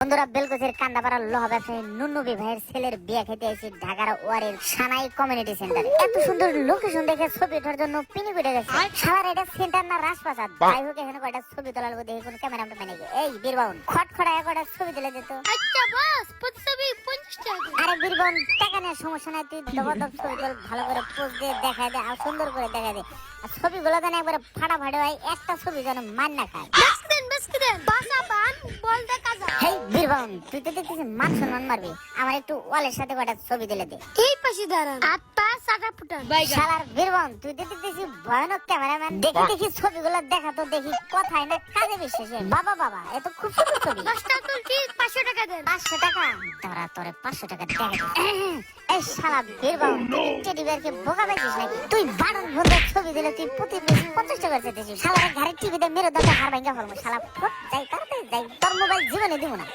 বন্ধুরা বেলকুচির কান্দাপাড়ার লোহ ব্যবসায়ী নুন্নবি ভাইয়ের ছেলের বিয়ে খেতে এসেছি ঢাকার ওয়ারের সানাই কমিউনিটি সেন্টার। এত সুন্দর লোকেশন দেখে ছবি ওঠার জন্য পিনি করে গেছে। সারা এটা সেন্টার না রাজপ্রাসাদ। যাই হোক এখানে কয়টা ছবি তোলার দেখে কোন ক্যামেরা মেনে এই বীরবাউন খট খড়ায় কয়টা ছবি তুলে দিত আচ্ছা বস প্রতিছবি পঞ্চাশ টাকা আরে বীরবাউন টাকা নেওয়ার সমস্যা নাই। তুই দবাদব ছবি তোল ভালো করে পোজ দিয়ে দেখায় দে আর সুন্দর করে দেখা দে। আর ছবিগুলো যেন একবারে ফাটাফাটি হয় একটা ছবি যেন মান না খায়। বেসকে দেন বেসকে দেন। বাসা দেখা হেই তুই তো দেখতেছিস মান সম্মান মারবি। আমার একটু ওয়ালের সাথে কয়টা ছবি দিলে দে। এই পাশে দাঁড়ান। হাত পা সাটা ফুটান। শালার বীরবন তুই তো দেখতেছি ভয়ানক ক্যামেরাম্যান। দেখি দেখি ছবিগুলো দেখা তো দেখি কথায় না কাজে বিশ্বাসে। বাবা বাবা এ তো খুব সুন্দর ছবি। দশটা তুলছি পাঁচশো টাকা দেন। পাঁচশো টাকা? তোরা তোরে পাঁচশো টাকা দেখা এই শালা বীরবন তুই টেডি বিয়ারকে বোকা পাইছিস নাকি? তুই বারণ ভোদের ছবি দিলে তুই প্রতি পিস পঞ্চাশ টাকা চেয়েছিস শালার ঘরে টিভিতে মেরে দরকার হার ভাঙ্গা ফেলব। শালা ফুট যাই তাড়াতাড়ি যাই তোর মোবাইল জীবনে দিব না।